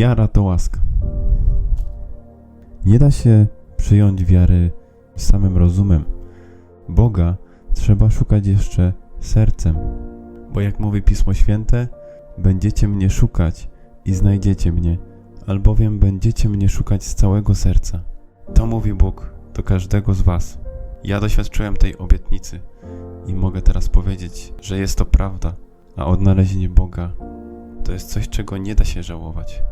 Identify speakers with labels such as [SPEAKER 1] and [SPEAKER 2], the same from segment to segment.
[SPEAKER 1] Wiara to łaska. Nie da się przyjąć wiary samym rozumem. Boga trzeba szukać jeszcze sercem. Bo jak mówi Pismo Święte, będziecie mnie szukać i znajdziecie mnie, albowiem będziecie mnie szukać z całego serca. To mówi Bóg do każdego z Was. Ja doświadczyłem tej obietnicy i mogę teraz powiedzieć, że jest to prawda, a odnalezienie Boga to jest coś, czego nie da się żałować.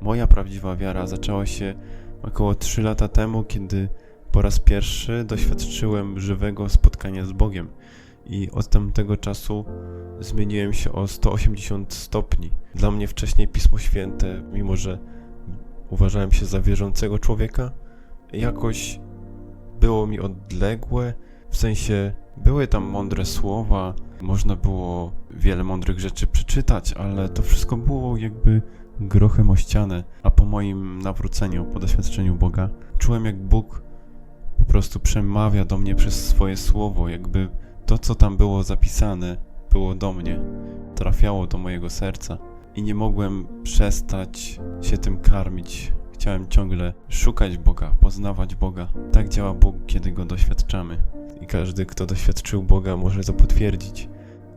[SPEAKER 1] Moja prawdziwa wiara zaczęła się około 3 lata temu, kiedy po raz pierwszy doświadczyłem żywego spotkania z Bogiem. I od tamtego czasu zmieniłem się o 180 stopni. Dla mnie wcześniej Pismo Święte, mimo że uważałem się za wierzącego człowieka, jakoś było mi odległe, w sensie były tam mądre słowa, można było wiele mądrych rzeczy przeczytać, ale to wszystko było jakby grochem o ścianę. A po moim nawróceniu, po doświadczeniu Boga, czułem jak Bóg po prostu przemawia do mnie przez swoje słowo, jakby to, co tam było zapisane, było do mnie, trafiało do mojego serca i nie mogłem przestać się tym karmić. Chciałem ciągle szukać Boga, poznawać Boga. Tak działa Bóg, kiedy go doświadczamy. Każdy, kto doświadczył Boga, może to potwierdzić.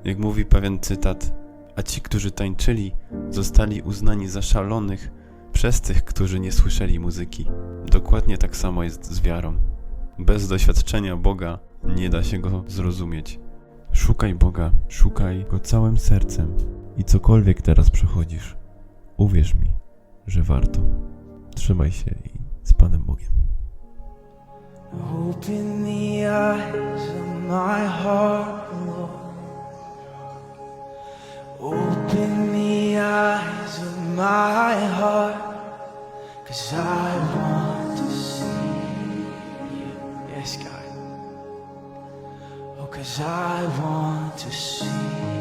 [SPEAKER 1] Jak mówi pewien cytat, a ci, którzy tańczyli, zostali uznani za szalonych przez tych, którzy nie słyszeli muzyki. Dokładnie tak samo jest z wiarą. Bez doświadczenia Boga nie da się go zrozumieć. Szukaj Boga, szukaj go całym sercem i cokolwiek teraz przechodzisz, uwierz mi, że warto. Trzymaj się i.
[SPEAKER 2] Open the eyes of my heart, Lord. Open the eyes of my heart, cause I want to see you. Yes, God. Oh, cause I want to see